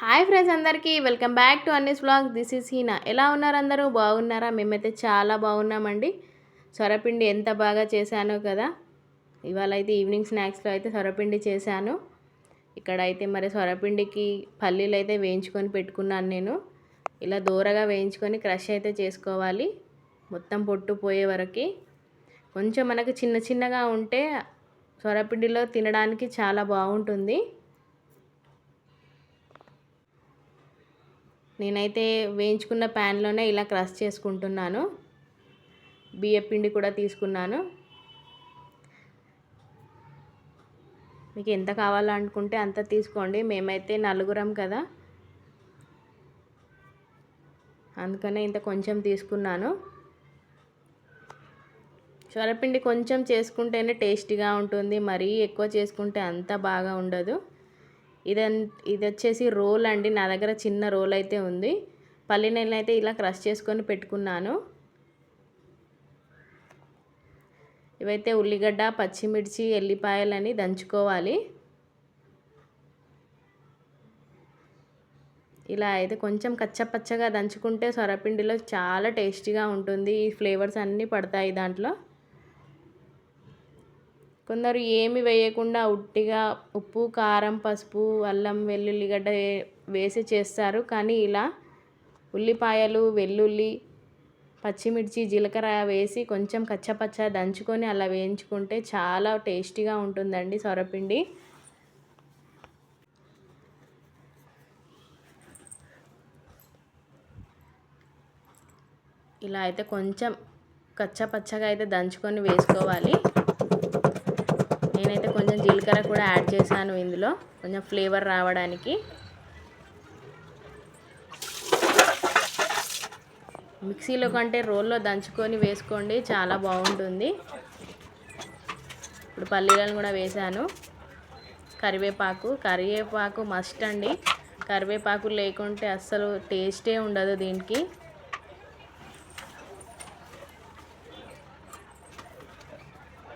Hi friends అందరికీ welcome back to Annie's blog this is Heena. ఎలా ఉన్నారు అందరూ? బాగున్నారా? మేమైతే చాలా బాగున్నామండి. సొరపిండి ఎంత బాగా చేశానో కదా. ఇవాళ అయితే ఈవినింగ్ స్నాక్స్లో అయితే సొరపిండి చేశాను. ఇక్కడ అయితే మరి సొరపిండికి పల్లీలు అయితే వేయించుకొని పెట్టుకున్నాను నేను. ఇలా దూరగా వేయించుకొని క్రష్ అయితే చేసుకోవాలి. మొత్తం పొట్టు పోయే వరకు. కొంచెం మనకు చిన్న చిన్నగా ఉంటే సొరపిండిలో తినడానికి చాలా బాగుంటుంది. నేనైతే వేయించుకున్న ప్యాన్లోనే ఇలా క్రష్ చేసుకుంటున్నాను. బియ్య పిండి కూడా తీసుకున్నాను. మీకు ఎంత కావాలనుకుంటే అంత తీసుకోండి. మేమైతే నలుగురం కదా. అందుకనే ఇంత కొంచెం తీసుకున్నాను. సొరపిండి కొంచెం చేసుకుంటేనే టేస్టీగా ఉంటుంది. మరీ ఎక్కువ చేసుకుంటే అంత బాగా ఉండదు. ఇది ఇది వచ్చేసి రోల్ అండి. నా దగ్గర చిన్న రోల్ అయితే ఉంది. పల్లి నెలను అయితే ఇలా క్రష్ చేసుకొని పెట్టుకున్నాను. ఇవైతే ఉల్లిగడ్డ పచ్చిమిర్చి ఎల్లిపాయలని దంచుకోవాలి. ఇలా అయితే కొంచెం కచ్చపచ్చగా దంచుకుంటే సొరపిండిలో చాలా టేస్టీగా ఉంటుంది. ఈ ఫ్లేవర్స్ అన్నీ పడతాయి దాంట్లో. కొందరు ఏమి వేయకుండా ఉట్టిగా ఉప్పు కారం పసుపు అల్లం వెల్లుల్లిగడ్డ వేసి చేస్తారు. కానీ ఇలా ఉల్లిపాయలు వెల్లుల్లి పచ్చిమిర్చి జీలకర్ర వేసి కొంచెం కచ్చపచ్చ దంచుకొని అలా వేయించుకుంటే చాలా టేస్టీగా ఉంటుందండి సొరపిండి. ఇలా అయితే కొంచెం కచ్చపచ్చగా అయితే దంచుకొని వేసుకోవాలి. నేనైతే కొంచెం జీలకర్ర కూడా యాడ్ చేశాను ఇందులో. కొంచెం ఫ్లేవర్ రావడానికి. మిక్సీలో కంటే రోల్లో దంచుకొని వేసుకోండి చాలా బాగుంటుంది. ఇప్పుడు పల్లీలను కూడా వేశాను. కరివేపాకు కరివేపాకు మస్ట్ అండి. కరివేపాకు లేకుంటే అస్సలు టేస్టే ఉండదు దీనికి.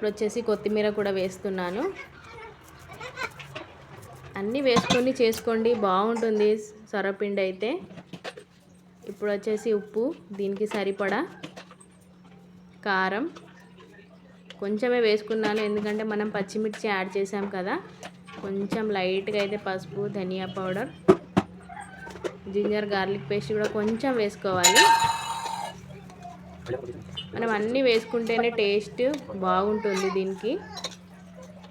ఇప్పుడు వచ్చేసి కొత్తిమీర కూడా వేస్తున్నాను. అన్నీ వేసుకొని చేసుకోండి. బాగుంటుంది సొరపిండి అయితే. ఇప్పుడు వచ్చేసి ఉప్పు దీనికి సరిపడా కారం. కొంచెమే వేసుకున్నాను ఎందుకంటే మనం పచ్చిమిర్చి యాడ్ చేసాం కదా. కొంచెం లైట్గా అయితే పసుపు ధనియా పౌడర్ జింజర్ గార్లిక్ పేస్ట్ కూడా కొంచెం వేసుకోవాలి. మనం అన్నీ వేసుకుంటేనే టేస్ట్ బాగుంటుంది దీనికి.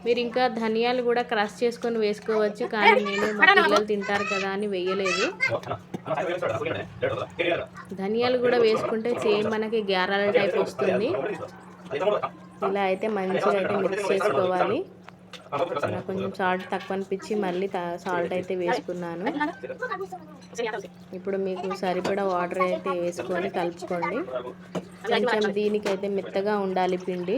మీరు ఇంకా ధనియాలు కూడా క్రష్ చేసుకొని వేసుకోవచ్చు కానీ నేను మా పిల్లలు తింటారు కదా అని వేయలేదు. ధనియాలు కూడా వేసుకుంటే సేమ్ మనకి గ్యారాల టైప్ వస్తుంది. ఇలా అయితే మంచిగా అయితే మిక్స్ చేసుకోవాలి. కొంచెం సాల్ట్ తక్కువ అనిపించి మళ్ళీ సాల్ట్ అయితే వేసుకున్నాను. ఇప్పుడు మీకు సరిపడా వాటర్ అయితే వేసుకొని కలుపుకోండి. కొంచెం దీనికైతే మెత్తగా ఉండాలి పిండి.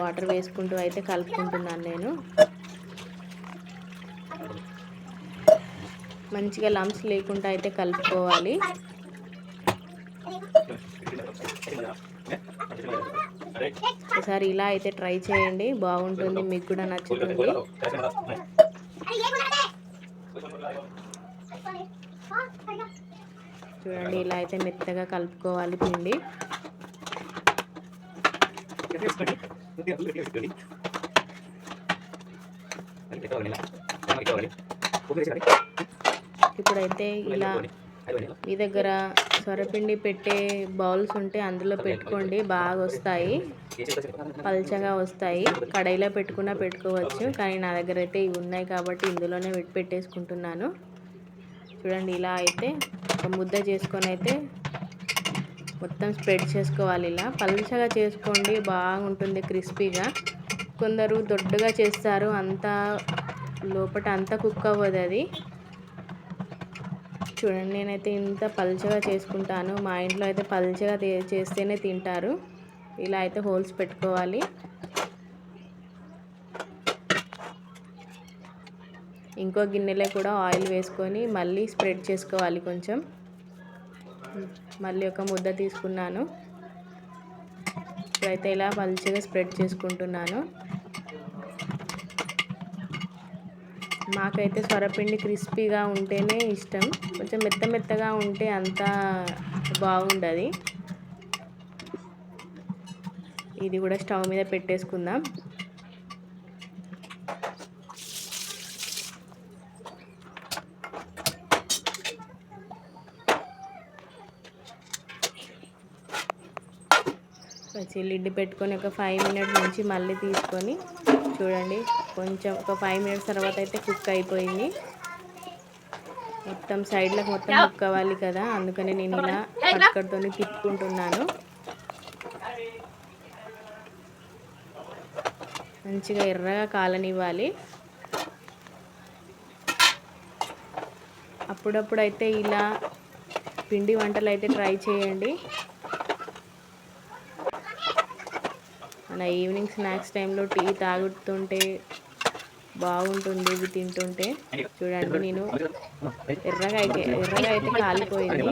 వాటర్ వేసుకుంటూ అయితే కలుపుకుంటున్నాను నేను. మంచిగా లంప్స్ లేకుండా అయితే కలుపుకోవాలి. ఒకసారి ఇలా అయితే ట్రై చేయండి. బాగుంటుంది. మీకు కూడా నచ్చుతుంది. చూడండి ఇలా అయితే మెత్తగా కలుపుకోవాలి పిండి. ఇప్పుడైతే ఇలా మీ దగ్గర సొరపిండి పెట్టే బౌల్స్ ఉంటే అందులో పెట్టుకోండి. బాగా వస్తాయి. పల్చగా వస్తాయి. కడాయిలో పెట్టుకున్నా పెట్టుకోవచ్చు. కానీ నా దగ్గర అయితే ఇవి ఉన్నాయి కాబట్టి ఇందులోనే పెట్టేసుకుంటున్నాను. చూడండి ఇలా అయితే ఒక ముద్ద చేసుకొని అయితే మొత్తం స్ప్రెడ్ చేసుకోవాలి ఇలా. పల్చగా చేసుకోండి. బాగుంటుంది క్రిస్పీగా. కొందరు దొడ్డుగా చేస్తారు. అంతా లోపల అంతా కుక్ అవ్వదు అది. చూడండి నేనైతే ఇంత పల్చగా చేసుకుంటాను. మా ఇంట్లో అయితే పల్చగా చేస్తేనే తింటారు. ఇలా అయితే హోల్స్ పెట్టుకోవాలి. ఇంకో గిన్నెలో కూడా ఆయిల్ వేసుకొని మళ్ళీ స్ప్రెడ్ చేసుకోవాలి కొంచెం. మళ్ళీ ఒక ముద్ద తీసుకున్నాను. ఇప్పుడైతే ఇలా పల్చగా స్ప్రెడ్ చేసుకుంటున్నాను. మాకైతే సొరపిండి క్రిస్పీగా ఉంటేనే ఇష్టం. కొంచెం మెత్త మెత్తగా ఉంటే అంత బాగుండదు. ఇది కూడా స్టవ్ మీద పెట్టేసుకుందాం. వచ్చి లిడ్ పెట్టుకొని ఒక ఫైవ్ మినిట్స్ నుంచి మళ్ళీ తీసుకొని చూడండి. కొంచెం ఒక ఫైవ్ మినిట్స్ తర్వాత అయితే కుక్ అయిపోయింది. మొత్తం సైడ్లకు మొత్తం కుక్ అవ్వాలి కదా అందుకనే నేను ఇలా పక్కడితో తిప్పుకుంటున్నాను. మంచిగా ఎర్రగా కాలనివ్వాలి. అప్పుడప్పుడు అయితే ఇలా పిండి వంటలు అయితే ట్రై చేయండి. మన ఈవినింగ్ స్నాక్స్ టైంలో టీ తాగుతుంటే బాగుంటుంది ఇవి తింటుంటే. చూడండి నేను. ఎర్రగా అయితే ఎర్రగా అయితే కాలిపోయింది.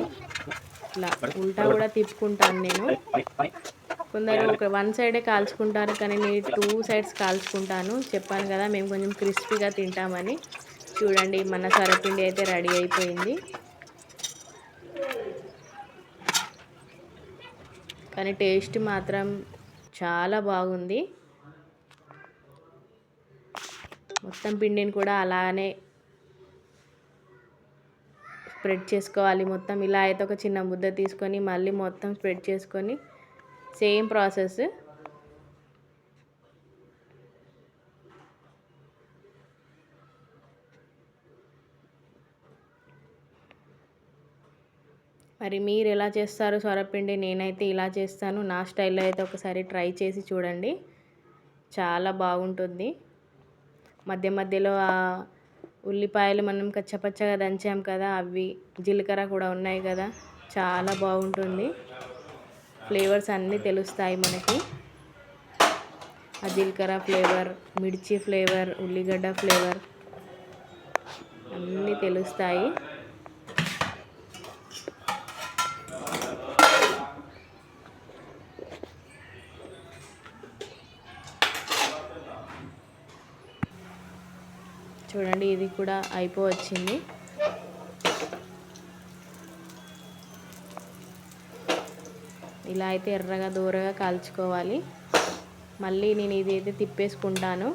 ఇట్లా ఉల్టా కూడా తిప్పుకుంటాను నేను. కొందరు ఒక వన్ సైడే కాల్చుకుంటారు కానీ నేను టూ సైడ్స్ కాల్చుకుంటాను. చెప్పాను కదా మేము కొంచెం క్రిస్పీగా తింటామని. చూడండి మన సరపిండి అయితే రెడీ అయిపోయింది. కానీ టేస్ట్ మాత్రం చాలా బాగుంది. మొత్తం పిండిని కూడా అలానే స్ప్రెడ్ చేసుకోవాలి. మొత్తం ఇలా అయితే ఒక చిన్న ముద్ద తీసుకొని మళ్ళీ మొత్తం స్ప్రెడ్ చేసుకొని సేమ్ ప్రాసెస్. మరి మీరు ఎలా చేస్తారు సొరపిండి? నేనైతే ఇలా చేస్తాను. నా స్టైల్లో అయితే ఒకసారి ట్రై చేసి చూడండి. చాలా బాగుంటుంది. మధ్య మధ్యలో ఆ ఉల్లిపాయలు మనం కచ్చపచ్చగా దంచాం కదా అవి జీలకర్ర కూడా ఉన్నాయి కదా. చాలా బాగుంటుంది. ఫ్లేవర్స్ అన్నీ తెలుస్తాయి మనకి. ఆ జీలకర్ర ఫ్లేవర్ మిర్చి ఫ్లేవర్ ఉల్లిగడ్డ ఫ్లేవర్ అన్నీ తెలుస్తాయి. చూడండి ఇది కూడా అయిపోవచ్చింది. ఇలా అయితే ఎర్రగా దూరగా కాల్చుకోవాలి. మళ్ళీ నేను ఇది అయితే తిప్పేసుకుంటాను.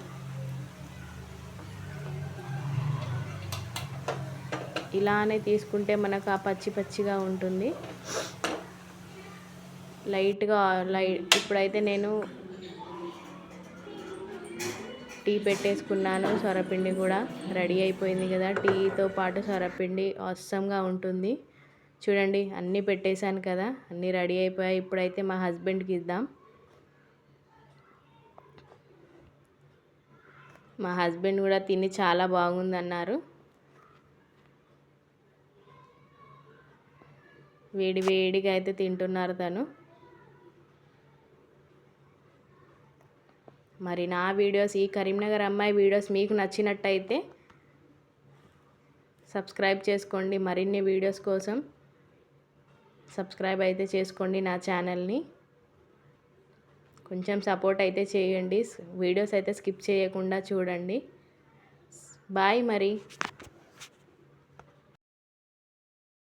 ఇలానే తీసుకుంటే మనకు ఆ పచ్చి పచ్చిగా ఉంటుంది. లైట్గా లైట్ ఇప్పుడైతే నేను టీ పెట్టేసుకున్నాను సొరపిండి కూడా రెడీ అయిపోయింది కదా. టీతో పాటు సొరపిండి అవసరంగా ఉంటుంది. చూడండి అన్నీ పెట్టేశాను కదా. అన్నీ రెడీ అయిపోయాయి. ఇప్పుడైతే మా హస్బెండ్కి ఇద్దాం. మా హస్బెండ్ కూడా తిని చాలా బాగుందన్నారు. వేడి వేడిగా అయితే తింటున్నారు తను. మరి నా వీడియోస్ ఈ కరీంనగర్ అమ్మాయి వీడియోస్ మీకు నచ్చినట్టయితే సబ్స్క్రైబ్ చేసుకోండి. మరిన్ని వీడియోస్ కోసం సబ్స్క్రైబ్ అయితే చేసుకోండి నా ఛానల్ని. కొంచెం సపోర్ట్ అయితే చేయండి. వీడియోస్ అయితే స్కిప్ చేయకుండా చూడండి. బాయ్ మరి.